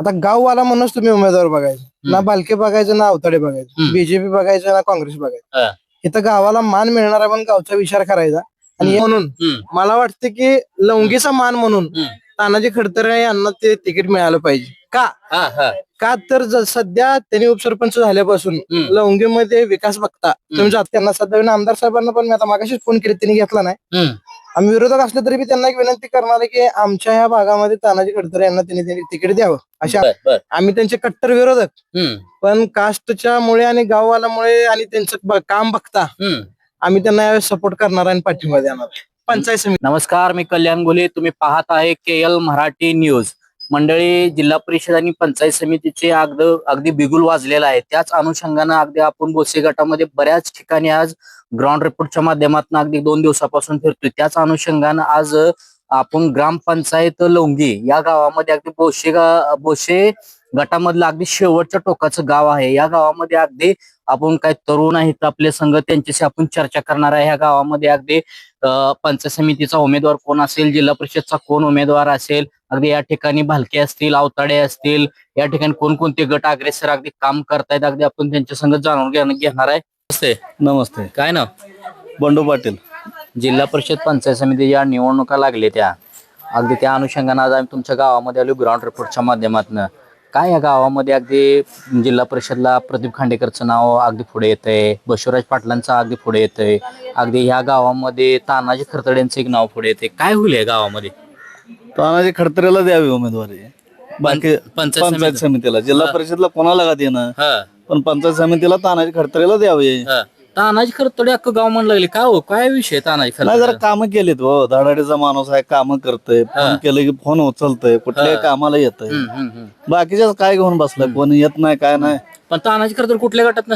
आता गाववाला म्हणूनच तुम्ही उमेदवार बघायचे ना. बालके बघायचं ना अवताडे बघायचं. बीजेपी बघायचं ना काँग्रेस हा. बघायचं इथं गावाला मान मिळणार आहे पण गावचा विचार करायचा आणि म्हणून मला वाटतं की लवंगीचा मान म्हणून. तानाजी खडतरे यांना ते तिकीट मिळालं पाहिजे का. का तर सध्या त्यांनी उपसरपंच झाल्यापासून. लवंगीमध्ये विकास बघता तुम्ही जात त्यांना सध्या आमदार साहेबांना पण मी आता मागाशीच फोन केले त्यांनी घेतला नाही आम्ही विरोधक असले तरी बी त्यांना एक विनंती करणार आहे की आमच्या ह्या भागामध्ये तानाजी खडतरे यांना त्यांनी त्यांनी तिकीट द्यावं. अशा बर बर. आम्ही त्यांचे कट्टर विरोधक. हम्म, पण कास्टच्या मुळे आणि गाववाल्यामुळे आणि त्यांचं ब- काम बघता हम्म. आम्ही त्यांना यावेळेस सपोर्ट करणार आणि पाठिंबा देणार. पंचायत समिती. नमस्कार मी कल्याण गोले. तुम्ही पाहत आहे के एल मराठी न्यूज. मंडळी जिल्हा परिषद आणि पंचायत समितीचे अगदी अगदी बिगुल वाजलेला आहे. त्याच अनुषंगानं अगदी आपण बोसे गटामध्ये बऱ्याच ठिकाणी आज ग्राउंड रिपोर्टच्या माध्यमातून अगदी दोन दिवसापासून फिरतोय. त्याच अनुषंगानं आज आपण ग्रामपंचायत लवंगी या गावामध्ये अगदी बोशे गा गटामधलं अगदी शेवटच्या टोकाचं गाव आहे. या गावामध्ये अगदी आपण काही तरुण आहेत आपले संघ त्यांच्याशी आपण चर्चा करणार आहे. या गावामध्ये अगदी पंचायत समितीचा उमेदवार कोण असेल जिल्हा परिषदचा कोण उमेदवार असेल अगदी या ठिकाणी भालके असतील अवताडे असतील या ठिकाणी कोणकोणते गट अग्रेसर अगदी काम करतायत अगदी आपण त्यांच्या संग जाणून घेणं- घेणार आहे. नमस्ते. नमस्ते. काय ना बंडू पाटील. जिल्हा परिषद पंचायत समिती या निवडणुका लागल्या त्या. अगदी त्या अनुषंगाने आज आम्ही तुमच्या गावामध्ये आलो ग्राउंड रिपोर्टच्या माध्यमातून. काय या गावामध्ये अगदी जिल्हा परिषदला प्रदीप खांडेकरचं नाव अगदी पुढे येतंय बसवराज पाटलांचं अगदी पुढे येतंय अगदी ह्या गावामध्ये तानाजी खरतड्यांचं एक नाव पुढे येते काय होईल या गावामध्ये? तानाजी खडतरेला द्यावी उमेदवारी. बाकी पंचायत पंचायत समिती समितीला. जिल्हा परिषदला कोणाला का देणं हा. पण पंचायत समितीला तानाजी खडतरेला द्यावे हा. तानाजी खरतडे अख्खं गाव म्हणलं लागले. काय हो? काय विषय तानाजी नाही जरा खरतडे कामं केलीत हो. धडाडीचा माणूस आहे कामं करतय. फोन केलं की फोन उचलतय. कुठल्याही कामाला येतय. बाकीच्याच काय घेऊन बसलाय? कोणी येत नाही काय नाही. पण तानाजी खरतडे कुठल्या गटात ना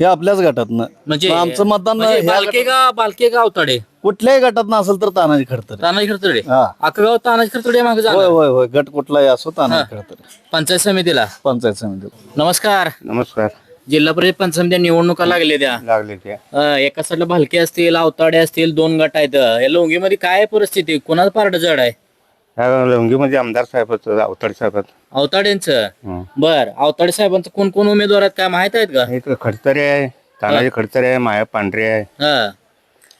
हे आपल्याच गटातनं. म्हणजे आमचं मतदान म्हणजे ह्या बालके का बालके का अवताडे कुठल्याही गटात असेल तर तानाजी खडतरे तानाजी खरतडे हा. अख्खं गाव तानाजी खरतडे मागे होय जाणार. होय होय गट कुठलाही असो तानाजी खडतरे पंचायत समितीला. पंचायत समितीला नमस्कार. नमस्कार. जिल्हा परिषद पंचायत समित्या निवडणुका लागल्या त्या. लागले ते अं, एका साईडला भालके असतील अवताडे असतील दोन गट आहेत. या लोंगीमध्ये काय परिस्थिती? कोणाचं पारड जड आहे? लवंगीमध्ये आमदार साहेब अवताड साहेब अवताड्यांचं बर अवताडे साहेबांचं कोण कोण उमेदवार आहेत काय माहीत आहेत का? एक खडतरे आहे तानाजी खडतरे आहे माया पांढरे आहे. हा.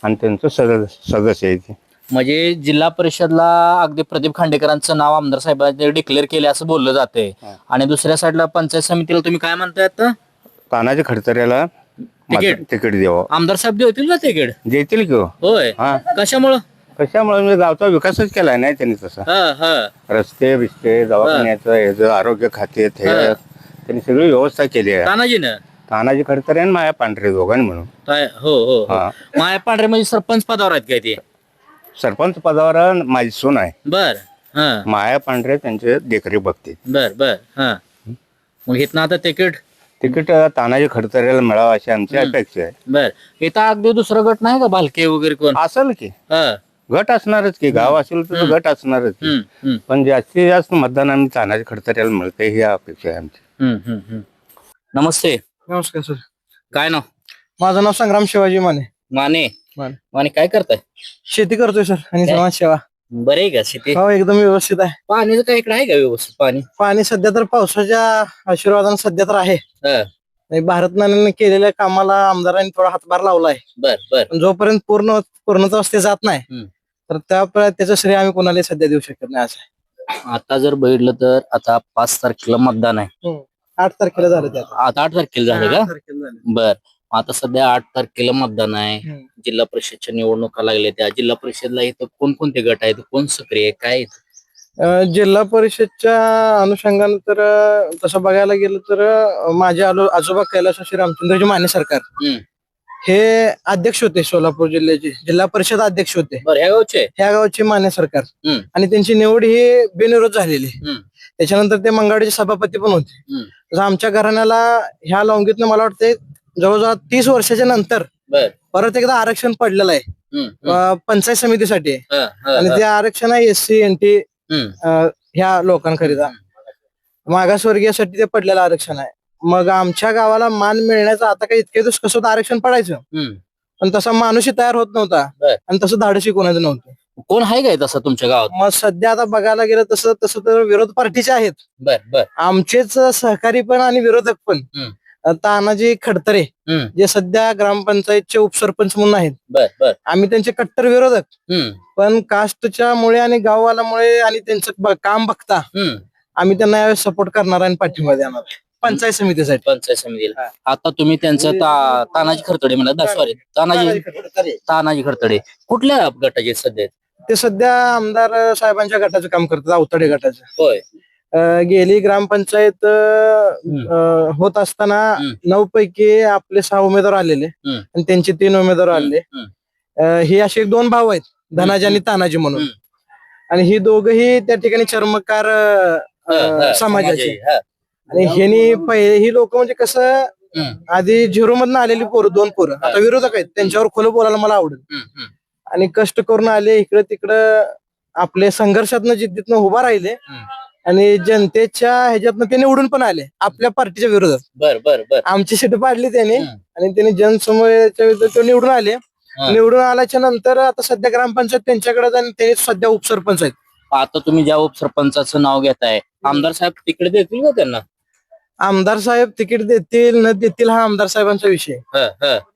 आणि त्यांचं सदस्य सदस्य आहे ते. म्हणजे जिल्हा परिषदला अगदी प्रदीप खांडेकरांचं नाव आमदार साहेबांनी डिक्लेअर केले असं बोललं जाते आणि दुसऱ्या साईडला पंचायत समितीला तुम्ही काय म्हणताय आता? तानाजी खडतरेला तिकीट? तिकीट द्यावं. आमदार साहेब देतील का तिकीट? देतील की हो? होय. हा. कशामुळं? कशामुळे म्हणजे गावचा विकासच केलाय नाही त्यांनी तसा? हा हा. रस्ते बिस्ते दवाखान्याचं ह्याचं आरोग्य खाते हे हा. त्यांनी सगळी व्यवस्था केली आहे. तानाजीनं? तानाजी खडतरे आणि माया पांढरे दोघांनी म्हणून. हो हो हो. हा. माया पांढरे म्हणजे सरपंच पदावर आहेत काय ते? सरपंच पदावर माझी सून आहे. बर हा. माया पांढरे त्यांचे देखरेख बघते बर बर हा. मग इथनं आता तिकीट? तिकीट तानाजी खडतरेला मिळावं अशी आमची अपेक्षा आहे. बर. इथं अगदी दुसरं गट नाही का? भालके वगैरे कोण? असेल की. हा. गट असणारच की गाव असेल तर गट असणारच की. हम्म, हम्म, पण जास्तीत जास्त मतदान आम्ही तानाजी खडतरेला मिळते ही अपेक्षा आहे आमची. हम्म, हम्म, हम्म. नमस्ते. नमस्कार सर. काय नाव? माझं नाव संग्राम शिवाजी माने. माने. माने. माने काय करताय? शेती करतोय सर आणि काय? समाज सेवा. बरे आहे का शेती? हो एकदम व्यवस्थित आहे. पाणीचं काय इकडे आहे का व्यवस्थित पाणी? पाणी सध्या तर पावसाच्या आशीर्वादाने सध्या तर आहे. हा, आणि भारतनाने केलेल्या कामाला आमदारांनी थोडा हातभार लावलाय. बर बर. पण जोपर्यंत पूर्ण पूर्णता अवस्थेत जात नाही. तर त्या त्याचं श्रेय आम्ही कोणाला सध्या देऊ शकत नाही असं आहे. आता जर बघितलं तर आता पाच तारखेला मतदान आहे आठ तारखेला झालं ते आता आता आठ तारखेला झालं आठ का तारखेला झालं. बर आता सध्या आठ तारखेला मतदान आहे हम्म. जिल्हा परिषदच्या निवडणुका लागल्या त्या जिल्हा परिषदला इथं कोणकोणते गट आहेत कोण सक्रिय आहे काय आहे? अं, जिल्हा परिषदच्या अनुषंगानं तर अं, तसं बघायला गेलं तर अं, माझे आलो आजोबा कैलास श्री रामचंद्रजी माने सरकार हम्म. हे अध्यक्ष होते सोलापूर जिल्ह्याचे जिल्हा परिषद अध्यक्ष होते बर ह्या गावचे ह्या गावचे माने सरकार हम्म. आणि त्यांची निवड ही बिनविरोध झालेली हम्म. त्याच्यानंतर ते मंगळवारचे सभापती पण होते हम्म. तसं आमच्या घराण्याला ह्या लवंगीतनं मला वाटतं जवळजवळ तीस वर्षाच्या नंतर बर परत एकदा आरक्षण पडलेलं आहे हम्म, हम्म. अं, पंचायत समितीसाठी हा, हा, आणि हा. ते आरक्षण आहे एस सी एन टी हम्म. ह्या लोकांकरिता मागासवर्गीयासाठी ते पडलेलं आरक्षण आहे मग आमच्या गावाला मान मिळण्याचं आता काही इतके दिवस कसं होतं आरक्षण पडायचं. हम्म. पण तसा माणूसही तयार होत नव्हता. बर. आणि तसं धाडसी कोणाचं नव्हतं. कोण आहे काय तसं तुमच्या गावात? मग सध्या आता बघायला गेलं तसं तसं तर विरोध पार्टीचे आहेत. बर बर. आमचेच सहकारी पण आणि विरोधक पण. हम्म. अं, तानाजी खडतरे हम्म. जे सध्या ग्रामपंचायतचे उपसरपंच म्हणून आहेत. बर बर. आम्ही त्यांचे कट्टर विरोधक. हम्म. पण कास्टच्या मुळे आणि गाववाल्यामुळे आणि त्यांचं ब- काम बघता हम्म. आम्ही त्यांना यावेळेस सपोर्ट करणार आणि पाठिंबा देणार पंचायत समितीसाठी. पंचायत समितीला आता तुम्ही त्यांचं ता- तानाजी खरतडे म्हणा सॉरी तानाजी तानाजी खरतडे कुठल्या गटाचे आहेत सध्या? ते सध्या आमदार साहेबांच्या गटाचं काम करतात अवतडे गटाचं. होय. अं, गेली ग्रामपंचायत अं, होत असताना हम्म. नऊ पैकी आपले सहा उमेदवार आलेले हम्म. आणि त्यांचे तीन उमेदवार आले. हम्म. ही अशी एक दोन भाव आहेत धनाजी आणि तानाजी म्हणून. आणि ही दोघही त्या ठिकाणी चर्मकार अं, हा, हा, समाजाचे हा. आणि ह्यांनी पहिले ही लोक म्हणजे कसं आधी झिरो मधनं आलेली पोरं दोन पोरं. आता विरोधक आहेत त्यांच्यावर खुलं बोलायला मला आवडेल. आणि कष्ट करून आले इकडे तिकडं आपले संघर्षातनं जिद्दीतनं उभा राहिले. आणि जनतेच्या ह्याच्यातनं ते निवडून पण आले आपल्या पार्टीच्या विरोधात. बर बर बर. आमची सीट पाडली त्याने. आणि त्याने जनसमूहाच्या विरुद्ध ते निवडून आले. निवडून आल्याच्यानंतर आता सध्या ग्रामपंचायत त्यांच्याकडे आणि ते सध्या उपसरपंच आहेत. आता तुम्ही ज्या उपसरपंचाचं नाव घेताय आमदार साहेब तिकडे देतील का त्यांना? आमदार साहेब तिकीट देतील न देतील हा आमदार साहेबांचा विषय.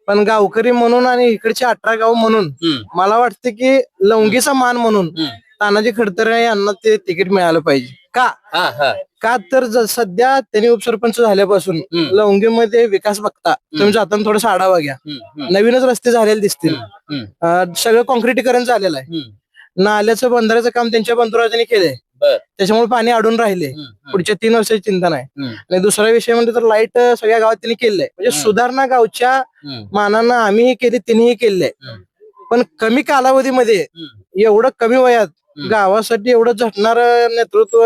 पण गावकरी म्हणून आणि इकडचे अठरा गाव म्हणून मला वाटतं की लवंगीचा मान म्हणून. तानाजी खडतरे यांना ते तिकीट मिळालं पाहिजे का. का तर ज- सध्या त्यांनी उपसरपंच झाल्यापासून. लवंगीमध्ये विकास बघता तुम्ही जाताना थोडासा आढावा घ्या नवीनच रस्ते झालेले दिसतील सगळं कॉन्क्रिटीकरण झालेलं आहे. नाल्याचं बंधाऱ्याचं काम त्यांच्या बंधुराजांनी केलंय. त्याच्यामुळे पाणी अडून राहिले. पुढच्या तीन वर्षाची चिंता नाही. आणि दुसरा विषय म्हणजे तर लाइट सगळ्या गावात त्यांनी केलंय म्हणजे हम्म. सुधारणा गावच्या मानानं आम्हीही केली तिनेही केलंय हम्म. पण कमी कालावधीमध्ये. एवढं कमी वयात. गावासाठी एवढं झटणार नेतृत्व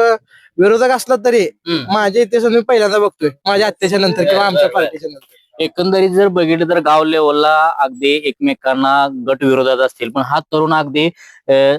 विरोधक असला तरी. माझ्या इतिहासात मी पहिल्यांदा बघतोय माझ्या आत्याच्या नंतर किंवा आमच्या पार्टीच्या नंतर एकंदरीत जर बघितलं तर गाव लेवलला अगदी एकमेकांना गट विरोधात असतील. पण हा तरुण अगदी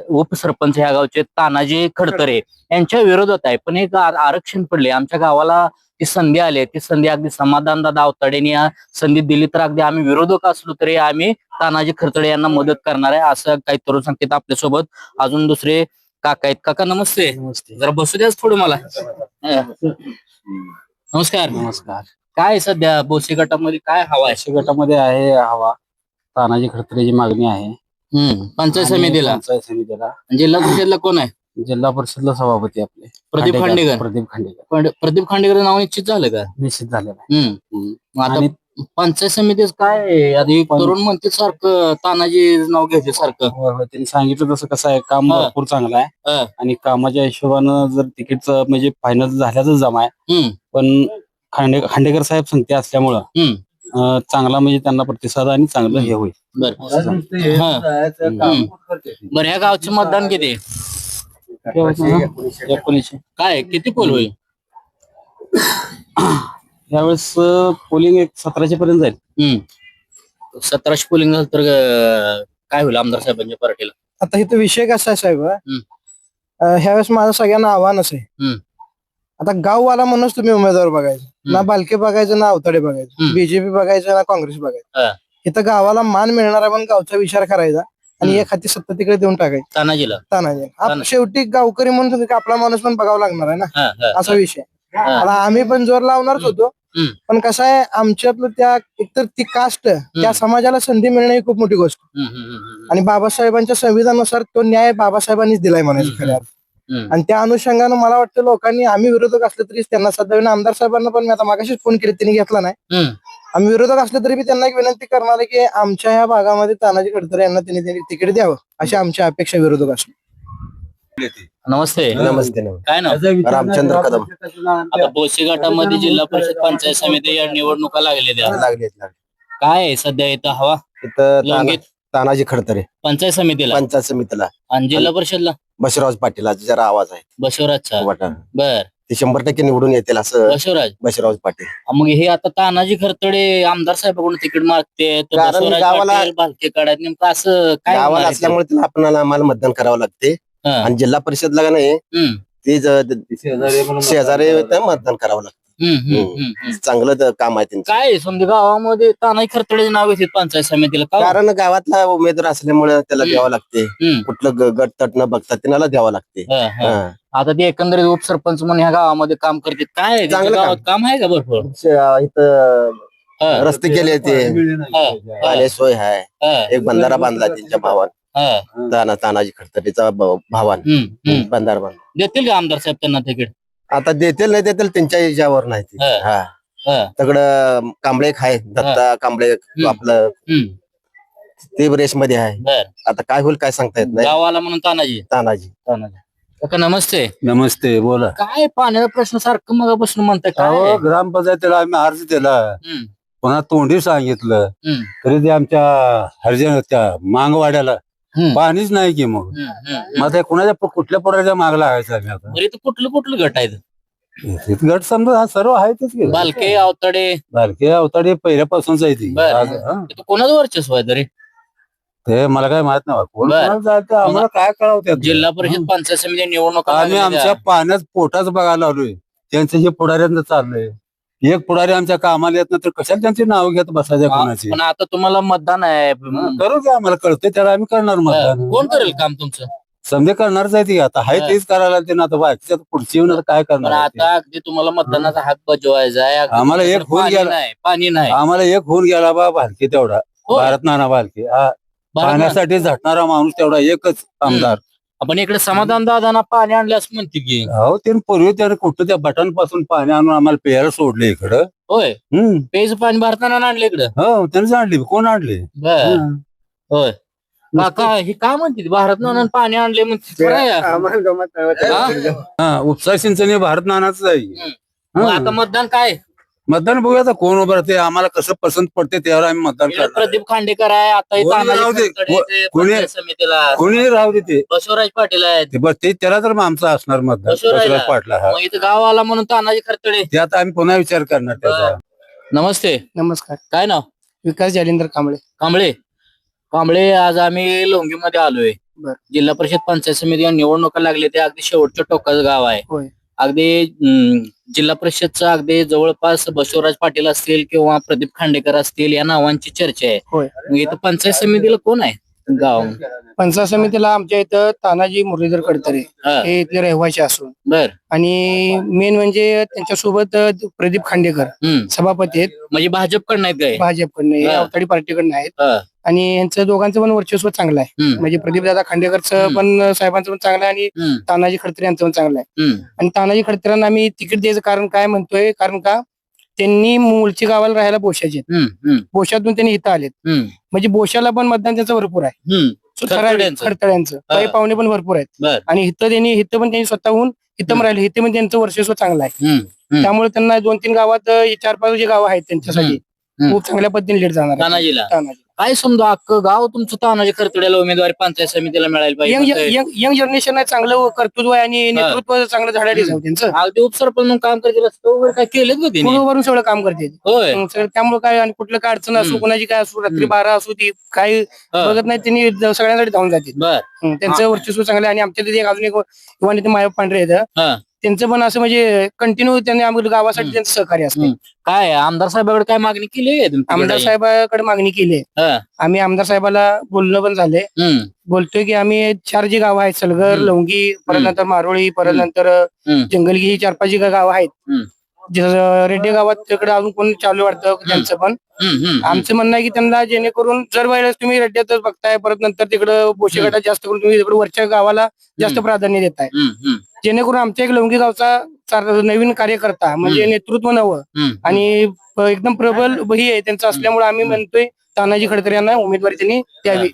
उपसरपंच ह्या गावचे तानाजी खडतरे यांच्या विरोधात आहे. पण एक आर- आरक्षण पडले. आमच्या गावाला ती संधी आली ती संधी अगदी समाधान दादा अवताडेने संधी दिली तर अगदी आम्ही विरोधक असलो तरी आम्ही तानाजी खडतरे यांना मदत करणार आहे असं काही तरुण सांगतात आपल्यासोबत. अजून दुसरे काका आहेत. काका नमस्ते. जरा बसू द्याच थोडं मला. नमस्कार. नमस्कार. काय सध्या? बोसे गटामध्ये काय हवा आहे? अशा गटामध्ये आहे हवा. तानाजी खडतरेची मागणी आहे. हम्म. पंचायत आणि समितीला? पंचायत समितीला. जिल्हा परिषदला कोण आहे? जिल्हा परिषदला सभापती आपले. प्रदीप खांडेकर. प्रदीप खांडेकर. पण प्रदीप खांडेकर नाव निश्चित झालं का? निश्चित झालेला आहे हम्म. हम्म. मग आता आणि पंचायत समितीत काय आहे? पण- तरुण म्हणते सारखं तानाजी नाव घ्यायचे सारखं. होय, होय, त्यांनी सांगितलं तसं कसं आहे काम हा. भरपूर चांगलं आहे. आणि कामाच्या हिशोबानं जर तिकीटचं म्हणजे फायनल झाल्याच जमा आहे. हम्म. पण खांडे खांडेकर साहेब संगते असल्यामुळं हम्म. अं, चांगला म्हणजे त्यांना प्रतिसाद आणि चांगलं हे होईल. बर. हम्म. बर ह्या गावचे मतदान किती? एकोणीसशे. काय? किती पोल होईल? यावेळेस पोलिंग एक सतराशे पर्यंत जाईल. हम्म. सतराशे पोलिंग झालं तर अं, काय होईल आमदार साहेबांच्या पार्टीला? आता इथं विषय कसा आहे साहेब. अं, ह्यावेळेस माझं सगळ्यांना आव्हानच आहे. हम्म. आता गाववाला म्हणूनच तुम्ही उमेदवार बघायचं. ना बालके बघायचं ना अवताडे बघायचं. बीजेपी बघायचं ना काँग्रेस. बघायचं. इथं गावाला मान मिळणार आहे पण गावचा विचार करायचा आणि. एक हाती सत्ता तिकडे देऊन टाकायची. तानाजीला. तानाजी. शेवटी गावकरी म्हणून आपला माणूस पण बघावा लागणार आहे ना? असा विषय. आता आम्ही पण जोर लावणारच होतो. पण कसं आहे आमच्यातलं त्या एकतर ती कास्ट त्या समाजाला संधी मिळणं ही खूप मोठी गोष्ट. आणि बाबासाहेबांच्या संविधानानुसार तो न्याय बाबासाहेबांनीच दिलाय म्हणायचं खऱ्या. आणि त्या अनुषंगानं मला वाटतं लोकांनी आम्ही विरोधक असले तरी त्यांना सध्या विना- आमदार साहेबांना पण मी आता मागाशीच फोन केले त्यांनी घेतला नाही. आम्ही विरोधक असले तरी मी त्यांना एक विनंती करणार आहे की आमच्या ह्या भागामध्ये तानाजी खडतरे यांना त्यांनी त्यांनी तिकीट द्यावं अशी आमची अपेक्षा विरोधक असली नमस्ते. नमस्ते काय नाव? रामचंद्र कदम. आता बोसे गटामध्ये जिल्हा परिषद पंचायत समिती या निवडणुका लागल्या त्या. लागले काय आहे सध्या इथं हवा? इथं तानाजी खडतरे. पंचायत समितीला? पंचायत समितीला. आणि जिल्हा परिषदला? बसवराज पाटील जरा आवाज आहे. बसवराजचा? वाटा. बर. ते शंभर टक्के निवडून येतील असं बसवराज? बसवराज पाटील. मग हे आता तानाजी खरतडे आमदार साहेबांकडून तिकीट मागते तर कारण बसवराज गावाला- पाटील भालके काढायत नेमकं असं काय गावाला होणार आहे ते? असल्यामुळे त्याला आपल्याला आम्हाला मतदान करावं लागते. हा. आणि जिल्हा परिषदला का नाही हम्म, ते ज- शेजारी ते मतदान करावं लागतं. हम्म. चांगलं त- काम आहे त्यांचं काय समजा गावामध्ये तानाजी खरतडे नाव घेतात पंचायत समितीला का कारण गावातला उमेदवार असल्यामुळे त्याला हम्म. द्यावं लागते हम्म. कुठलं ग- गट तट न बघता त्याला द्यावं लागते हा, हा. हा. आता ते एकंदरीत उपसरपंच म्हणून ह्या गावामध्ये काम करतात काय आहे? चांगलं गावात काम आहे का भरपूर श- इथं हा, रस्ते केले ते हा, हा, पाणी सोय आहे हा, एक बंधारा बांधला त्यांच्या भावान हा. ताना तानाजी खडतरीचा भावान हम्म, हम्म. बंधारा बांधला देतील का आमदार साहेब त्यांना तिकीट आता देतील नाही देतील त्यांच्या याच्यावर नाही ते. हा. हा. हा. तिकडं कांबळे एक आहे दत्ता कांबळे आपलं हम्म, ते रेस मध्ये आहे. बर. आता काय होईल काय सांगता येत नाही. गावाला म्हणून तानाजी. तानाजी. तानाजी. काका नमस्ते. नमस्ते बोला. काय पाण्याचा प्रश्न सारखं मगापासून म्हणताय? काय? अहो आहे? ग्रामपंचायतीला आम्ही अर्ज दिला. हम्म, पुन्हा तोंडी सांगितलं. हम्म, तरी ते आमच्या हरजन त्या मांगवाड्याला. पाणीच नाही की मग. मग आता कुणाच्या कुठल्या पोराच्या माग लागायचं आम्ही आता बरं कुठलं कुठलं गट आहेत इथं गट समजा हा सर्व आहेतच की बालके अवतडे बालके अवताडे पहिल्यापासूनच आहे ती बरं. आज, हा. इथं कोणाचं वर्चस्व आहे तरी ते मला काय माहीत नाही कोण बरं. कोणाला जायचं आम्हाला काय कळावं त्यात? जिल्हा परिषद पंचायत समिती निवडणुका आम्ही लागलेल्या. आमच्या पाण्यात पोटाच बघायला आलोय त्यांचं जे पुढाऱ्यांचं चाललंय एक पुढारी आमच्या कामाला येत नाही तर कशाला त्यांची नाव घेत बसायच्या हा, कोणाची पण आता तुम्हाला मतदान आहे करू द्या आम्हाला कळतंय त्याला आम्ही करणार मतदान कोण करेल काम तुमचं समजे करणारच आहे ती आता हाय. तेच करायला ते ना आता बाकीच्या पुढची येऊन आता काय पण करणार आहे ते? आता अगदी तुम्हाला मतदानाचा हक्क बजवायचा आहे अगदी आम्हाला एक होऊन पाणी गेला. नाही पाणी नाही आम्हाला एक होऊन गेला बा भालके तेवढा होय. भारत नाना भालके हा, बरं ना? पाण्यासाठी झटणारा माणूस तेवढा एकच आमदार आपण इकडे समाधान दादांना पाणी आणले असं म्हणते की. हो त्याने पूर्वी त्याने कुठं त्या बटनपासून पाणी आणून आम्हाला प्यायला सोडले इकडं. होय. हम्म. पेज पाणी भारताना आणलं इकडे? हो त्याने आणली. कोण आणली? बर. हं. होय. काका हे काय म्हणते? भारत पाणी आणले म्हणते. खरं आहे? हा? हा उपसा सिंचन हे भारत नानाच आहे. मग हा. आता मतदान काय? मतदान बघूया आता कोण उभं राहते आम्हाला कसं पसंत पडते त्यावर आम्ही मतदान करणार. प्रदीप खांडेकर आहे आता इथं कोणी अण्णाजी राहू दे. ते कोणी- पंचायत समितीला. कोणी राहू दे ते. बसवराज पाटील आहेत. ते बस ते त्याला तर मग आमचं असणार मतदान. बसवराजला. बसवराज पाटला हा. मग इथं गाव आला म्हणून तानाजी खरतडे. ते आता आम्ही पुन्हा विचार करणार त्याचा. नमस्ते. नमस्कार. काय नाव? विकास जालिंदर कांबळे. कांबळे. कांबळे आज आम्ही लोंगीमध्ये आलोय. बर. जिल्हा परिषद पंचायत समिती निवडणुका लागले ते अगदी शेवटच्या टोकाचं गाव आहे. होय. अगदी जिल्हा परिषदचं अगदी जवळपास बसवराज पाटील असतील किंवा प्रदीप खांडेकर असतील या नावांची चर्चा आहे. इथं पंचायत समितीला कोण आहे? गाव. पंचायत समितीला आमच्या इथं तानाजी मुरलीधर कडतरे हा, हे इथले रहिवासी असून. बर. आणि मेन म्हणजे त्यांच्यासोबत प्रदीप खांडेकर हम्म. सभापती आहेत. म्हणजे भाजपकडनं आहेत काय? भाजपकडनं हे हा. अवताडी पार्टीकडनं आहेत. हा, आणि यांचं दोघांचं पण वर्चस्व चांगलं आहे. हम्म, म्हणजे प्रदीप दादा खांडेकरचं हम्म. पण साहेबांचं पण चांगलं आहे आणि हम्म, तानाजी खडतरे यांचं पण चांगलं आहे. हम्म, आणि तानाजी खडतऱ्यांना आम्ही तिकीट द्यायचं कारण काय म्हणतोय? कारण का? त्यांनी मूळची गावाला राहायला बोशाचे. हम्म, हम्म, बोशातून त्यांनी इथं आलेत. हम्म, म्हणजे बोशाला पण मतदान त्यांचं भरपूर आहे. खडतऱ्यांचं काही पाहुणे पण भरपूर आहेत बर. आणि इथं त्यांनी इथं पण त्यांनी स्वतःहून इथं पण राहिले इथे पण त्यांचं वर्चस्व चांगलं आहे हम्म, हम्म. त्यामुळे त्यांना दोन तीन गावात अ, चार पाच जे गाव आहेत त्यांच्यासाठी हम्म. खूप चांगल्या पद्धतीने लीड जाणार आहे. तानाजीला तानाजी. काय समजा अख्खं गाव तुमचं तानाजी खरतड्याला उमेदवारी पंचायत समितीला मिळायला यंग पाहिजे यंग यंग जनरेशन आहे चांगलं कर्तृत्व आहे आणि नेतृत्व चांगलं झाडायला जाऊ त्यांचं अगदी उपसरपंच म्हणून काम करते रस्ते वगैरे काय केलेत का त्यांनी पूर्ण वरून सगळं काम करते. होय. मग सगळं त्यामुळे काय आणि कुठलं काय अडचण असू. कोणाची काय असू रात्री. बारा असू ती काही. बघत नाही त्यांनी सगळ्यांसाठी धावून जाते. बर. त्यांचं वर्चस्व चांगलं आहे आणि आमच्या तिथे एक अजून एक युवा नेते मायप पांढरे आहेत. हा. त्यांचं पण असं म्हणजे कंटिन्यू त्यांनी आम्हाला गावासाठी. त्यांचं सहकार्य असते. काय आमदार साहेबाकडे काय मागणी केली आहे? आमदार साहेबाकडे मागणी केली आहे हा. आम्ही आमदार साहेबाला बोलणं पण झालंय हम्म, बोलतोय की आम्ही चार जी गावं आहेत सलगर हम्म. लवंगी परत हम्म. नंतर मारोळी परत हम्म. नंतर हम्म. जंगलगी ही चार पाच जी गावं आहेत हम्म. रेड्डी गावात तिकडे अजून कोण चालू वाटतं त्यांचं पण. आमचं म्हणणं आहे की त्यांना जेणेकरून जर वेळेस तुम्ही रेड्ड्यातच बघताय परत नंतर तिकडं बोशे गटात जास्त करून तुम्ही तिकडे वरच्या गावाला जास्त. प्राधान्य देताय. जेणेकरून आमच्या एक लवंगी गावचा नवीन कार्यकर्ता म्हणजे नेतृत्व नवं. आणि एकदम प्रबल ही आहे. त्यांचं असल्यामुळे आम्ही म्हणतोय तानाजी खडतर यांना उमेदवारी त्यांनी द्यावी.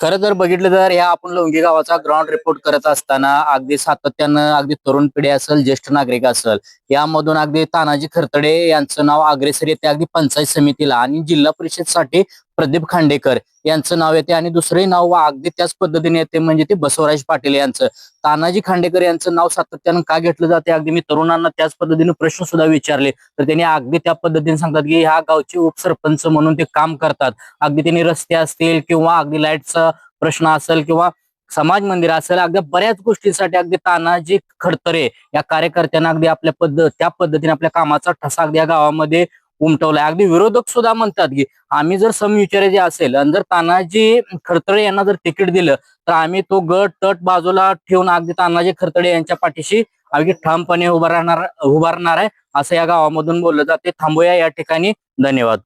खर जर बघितलं तर या आपण लोंगी गावाचा ग्राउंड रिपोर्ट करत असताना अगदी सातत्यानं अगदी तरुण पिढी असेल ज्येष्ठ नागरिक असेल यामधून अगदी तानाजी खरतडे यांचं नाव अग्रेसर येते अगदी पंचायत समितीला आणि जिल्हा परिषदसाठी प्रदीप खांडेकर. यांचं नाव येते आणि दुसरंही नाव अगदी त्याच पद्धतीने येते म्हणजे ते बसवराज पाटील यांचं. तानाजी खांडेकर यांचं नाव सातत्यानं का घेतलं जाते? अगदी मी तरुणांना त्याच पद्धतीने प्रश्न सुद्धा विचारले. तर त्यांनी अगदी त्या पद्धतीने सांगतात की ह्या गावचे उपसरपंच म्हणून ते काम करतात. अगदी त्यांनी रस्ते असतील किंवा अगदी लाईटचा प्रश्न असेल किंवा समाज मंदिर असेल अगदी बऱ्याच गोष्टींसाठी अगदी तानाजी खडतरे या कार्यकर्त्यांना अगदी आपल्या पद्धत त्या पद्धतीने आपल्या कामाचा ठसा अगदी या गावामध्ये उमटवलाय. अगदी विरोधक सुद्धा म्हणतात की आम्ही जर समविचाराचे असेल आणि जर तानाजी खरतडे यांना जर तिकीट दिलं तर आम्ही तो गट तट बाजूला ठेवून अगदी तानाजी खरतडे यांच्या पाठीशी अगदी ठामपणे उभा राहणार उभारणार आहे असं या गावामधून बोललं जाते. थांबूया या ठिकाणी. धन्यवाद.